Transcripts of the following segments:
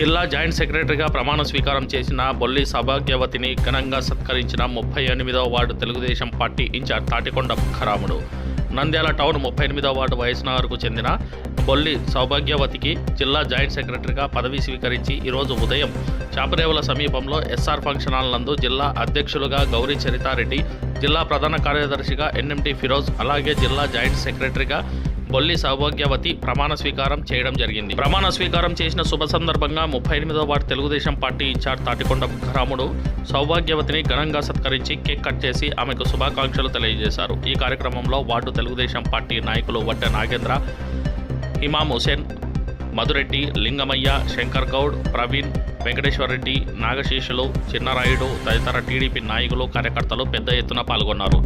జిల్లా జాయింట్ సెక్రటరీగా ప్రమాణ స్వీకారం చేసిన బొల్లి సౌభాగ్యవతిని ఘనంగా సత్కరించిన ముప్పై ఎనిమిదవ ward Telugu Desam party in-charge Tatikonda Kharamudu Nandyal town ముప్పై ఎనిమిదవ వార్డు వయసునగర్కు చెందిన బొల్లి సౌభాగ్యవతికి జిల్లా జాయింట్ సెక్రటరీగా పదవి స్వీకరించి ఈరోజు ఉదయం చాపరేవుల సమీపంలో ఎస్ఆర్ ఫంక్షన్ హాల్ నందు జిల్లా అధ్యక్షులుగా గౌరీ చరితారెడ్డి జిల్లా ప్రధాన కార్యదర్శిగా ఎన్ఎండి ఫిరోజ్ అలాగే జిల్లా జాయింట్ సెక్రటరీగా బొల్లి సౌభాగ్యవతి ప్రమాణ స్వీకారం చేయడం జరిగింది. ప్రమాణ స్వీకారం చేసిన శుభ సందర్భంగా ముప్పై ఎనిమిదవ ward Telugu Desam party in-charge Tatikonda Ramudu సౌభాగ్యవతిని ఘనంగా సత్కరించి కేక్ కట్ చేసి ఆమెకు శుభాకాంక్షలు తెలియజేశారు. ఈ కార్యక్రమంలో వార్డు తెలుగుదేశం పార్టీ నాయకులు వడ్డ నాగేంద్ర ఇమాం హుసేన్ మధురెడ్డి లింగమయ్య శంకర్ గౌడ్ ప్రవీణ్ వెంకటేశ్వరరెడ్డి నాగశేషులు చిన్నరాయుడు తదితర టీడీపీ నాయకులు కార్యకర్తలు పెద్ద ఎత్తున పాల్గొన్నారు.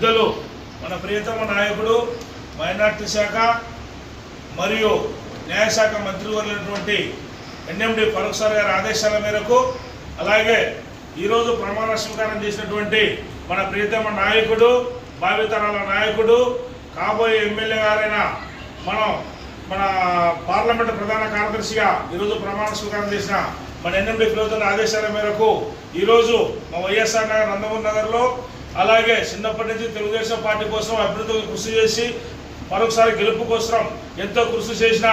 పెద్దలు మన ప్రియతమ నాయకుడు మైనార్టీ శాఖ మరియు న్యాయశాఖ మంత్రివర్యులైనటువంటి ఎన్ఎండి ఫరూక్ సార్ గారి ఆదేశాల మేరకు అలాగే ఈరోజు ప్రమాణ స్వీకారం చేసినటువంటి మన ప్రియతమ నాయకుడు భావితరాల నాయకుడు కాబోయే ఎమ్మెల్యే గారైన మనం మన పార్లమెంట్ ప్రధాన కార్యదర్శిగా ఈరోజు ప్రమాణ స్వీకారం చేసిన మన ఎన్ఎండి ఫిరోజుల ఆదేశాల మేరకు ఈరోజు మా వైఎస్ఆర్ నగర్ నందమూరి నగర్లో అలాగే చిన్నప్పటి నుంచి తెలుగుదేశం పార్టీ కోసం అభివృద్ధికి కృషి చేసి మరొకసారి గెలుపు కోసం ఎంతో కృషి చేసిన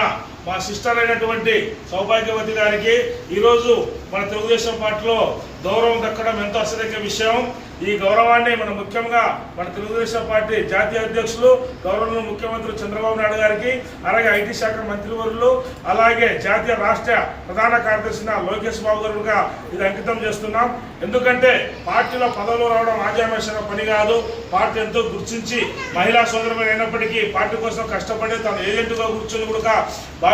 మా సిస్టర్ అయినటువంటి సౌభాగ్యవతి గారికి ఈరోజు మన తెలుగుదేశం పార్టీలో గౌరవం దక్కడం ఎంతో అసలైన విషయం. ఈ గౌరవాన్ని మన ముఖ్యంగా మన తెలుగుదేశం పార్టీ జాతీయ అధ్యక్షులు గౌరవ ముఖ్యమంత్రి చంద్రబాబు నాయుడు గారికి అలాగే ఐటీ శాఖ మంత్రివర్యులు అలాగే జాతీయ రాష్ట్ర ప్రధాన కార్యదర్శి లోకేష్ బాబు గారుగా ఇది అంకితం చేస్తున్నాం. ఎందుకంటే పార్టీలో పదవులు రావడం ఆజామేషణ పని కాదు. పార్టీ ఎంతో గుర్తించి మహిళా సోదరమైనప్పటికీ అయినప్పటికీ పార్టీ కోసం కష్టపడి తను ఏజెంట్గా కూర్చొని కూడా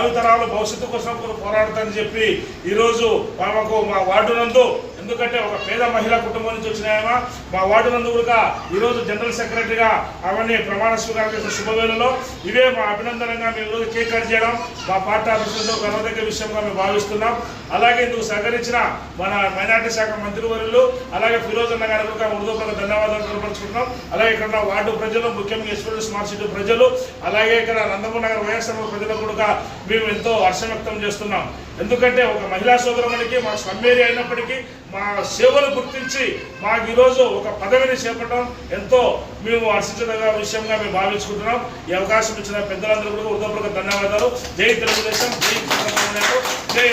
భావితరాలు భవిష్యత్తు కోసం కూడా పోరాడతానని చెప్పి ఈరోజు మాకు మా వార్డు నందు ఎందుకంటే ఒక పేద మహిళా కుటుంబం నుంచి వచ్చిన ఆయన మా వార్డు నందు కూడా ఈరోజు జనరల్ సెక్రటరీగా అవన్నీ ప్రమాణ స్వీకారం చేసిన శుభవేళలో ఇవే మా అభినందనంగా మేము ఈరోజు కేక్ కట్ చేయడం మా పార్టీ ఆఫీసులతో గర్వదగ్గ విషయంగా మేము భావిస్తున్నాం. అలాగే ఇందుకు సహకరించిన మన మైనార్టీ శాఖ మంత్రివర్యులు అలాగే ఫిరోజ్ అన్న గారికి కూడా హృదయపూర్వక ధన్యవాదాలు తెలపరుచుకుంటున్నాం అలాగే ఇక్కడ ఉన్న వార్డు ప్రజలు ముఖ్యంగా ఎస్పీ స్మార్ట్ సిటీ ప్రజలు అలాగే ఇక్కడ నందమూరి నగర్ వైఎస్ఆర్ ప్రజలకు కూడా మేము ఎంతో హర్షం వ్యక్తం చేస్తున్నాం. ఎందుకంటే ఒక మహిళా సోదరునికి మా స్వమేరి అయినప్పటికీ మా సేవలు గుర్తించి మాకు ఈరోజు ఒక పదవిని చేపట్టడం ఎంతో మేము హర్షించదగ్గ విషయంగా మేము భావించుకుంటున్నాం. ఈ అవకాశం ఇచ్చిన పెద్దలందరూ కూడా ఉదయపూర్వక ధన్యవాదాలు. జై తెలుగుదేశం. జై జై